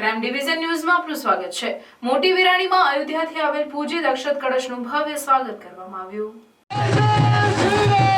Prime division ન્યૂઝમાં આપનું સ્વાગત છે. મોટી વિરાણીમાં અયોધ્યાથી આવેલ પૂજ્ય દક્ષત કળશનું ભવ્ય સ્વાગત કરવામાં આવ્યું.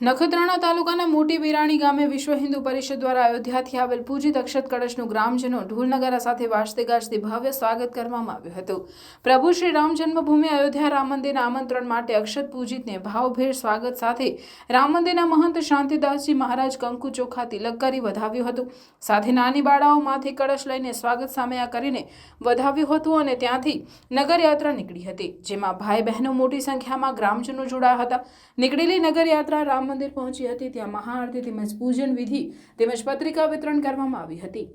નખત્રાણા તાલુકાના મોટી વિરાણી ગામે વિશ્વ હિન્દુ પરિષદ દ્વારા અયોધ્યાથી આવેલ પૂજિત અક્ષત કળશનું ગ્રામજનો ઢોલનગારા સાથે વાજતે ગાજતે ભવ્ય સ્વાગત કરવામાં આવ્યું હતું. પ્રભુ શ્રી રામ જન્મભૂમિ અયોધ્યા રામ મંદિરના આમંત્રણ માટે અક્ષત પૂજિતને ભાવભેર સ્વાગત સાથે રામ મંદિરના મહંત શાંતિદાસજી મહારાજ કંકુ ચોખા તિલક કરી વધાવ્યું હતું. સાથે નાની બાળાઓ માથે કળશ લઈને સ્વાગત સામયા કરીને વધાવ્યું હતું અને ત્યાંથી નગરયાત્રા નીકળી હતી, જેમાં ભાઈ બહેનો મોટી સંખ્યામાં ગ્રામજનો જોડાયા હતા. નીકળેલી નગરયાત્રા રામ મંદિર પહોંચી હતી, ત્યાં મહાઆરતી તેમજ પૂજન વિધિ તેમજ પત્રિકા વિતરણ કરવામાં આવી હતી.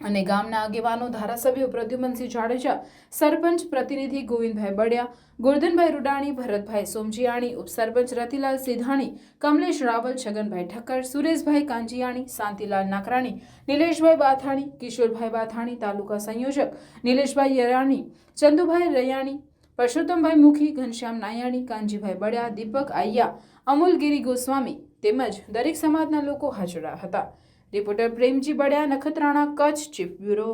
અને ગામના આગેવાનો, ધારાસભ્યો પ્રદ્યુમનસિંહ જાડેજા, સરપંચ પ્રતિનિધિ ગોવિંદભાઈ બડિયા, ગોરધનભાઈ રૂડાણી, ભરતભાઈ સોમજીયાણી, ઉપસરપંચ રતિલાલ સિધાણી, કમલેશ રાવલ, છગનભાઈ ઠક્કર, સુરેશભાઈ કાંજીયાણી, શાંતિલાલ નાકરાણી, નિલેશભાઈ બાથાણી, કિશોરભાઈ બાથાણી, તાલુકા સંયોજક નિલેશભાઈ યરાણી, ચંદુભાઈ રૈયાણી, પરસોત્તમભાઈ મુખી, ઘનશ્યામ નાયાણી, કાનજીભાઈ બડિયા, દીપક આయ్યા અમૂલગીરી ગોસ્વામી તેમજ દરેક સમાજના લોકો હાજર હતા. Reporter Premji Balya, Nakhatrana, Kutch, chief bureau